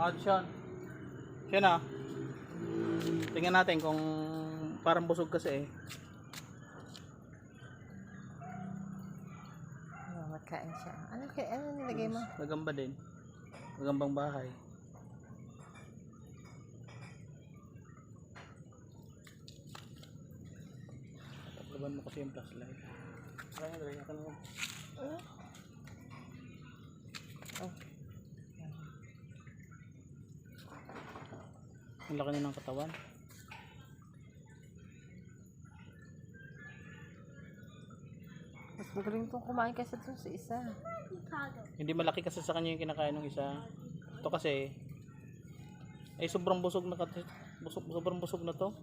Sean. Sean ah. Tingnan natin kung parang busog kasi eh. Oh, magkain siya. Ano, kaya, ano nilagay mo? Magamba din. Magambang bahay. Laban mo kasi yung flashlight. Kaya nga, ka naman. Oh. Ang laki niya ng katawan. Mas magaling itong kumain kaysa dun sa isa. Hindi malaki kasi sa kanya yung kinakain ng isa. Ito kasi, ay sobrang busog na busog, sobrang busog na to.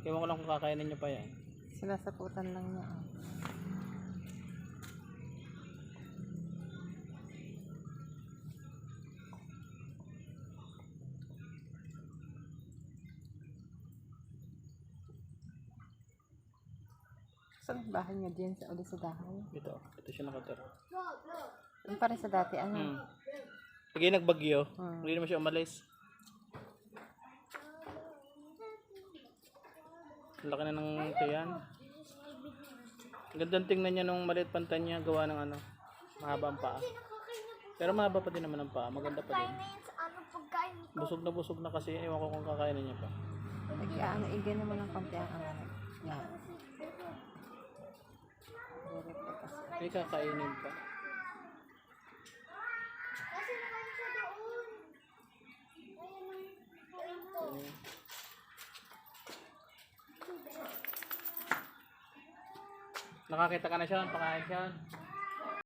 Kaya ko lang kung kakainin niya pa yan. Sinasaputan lang niya. Saan ang bahay niya din sa uli sa dahon? Ito, ito siya nakatira. Yung pa rin sa dati, ano? Hmm. Sige, nagbagyo. Hmm. Hindi naman siya umalis. Ang laki na ng ito yan. Ang Gandang tingnan niya nung maliit pantan niya, gawa ng ano, mahaba ang paa. Pero mahaba pa din naman ang paa, maganda pa din. ano pagkain Busog na busog na kasi, ewan ko kung kakainin niya pa. Nag-ano, igay naman ng konti ang anak. Yan. Direct na kasi. May kakainin pa. kasi nakain siya doon ang Ayun. Nakakita ka na siya, pakain siya.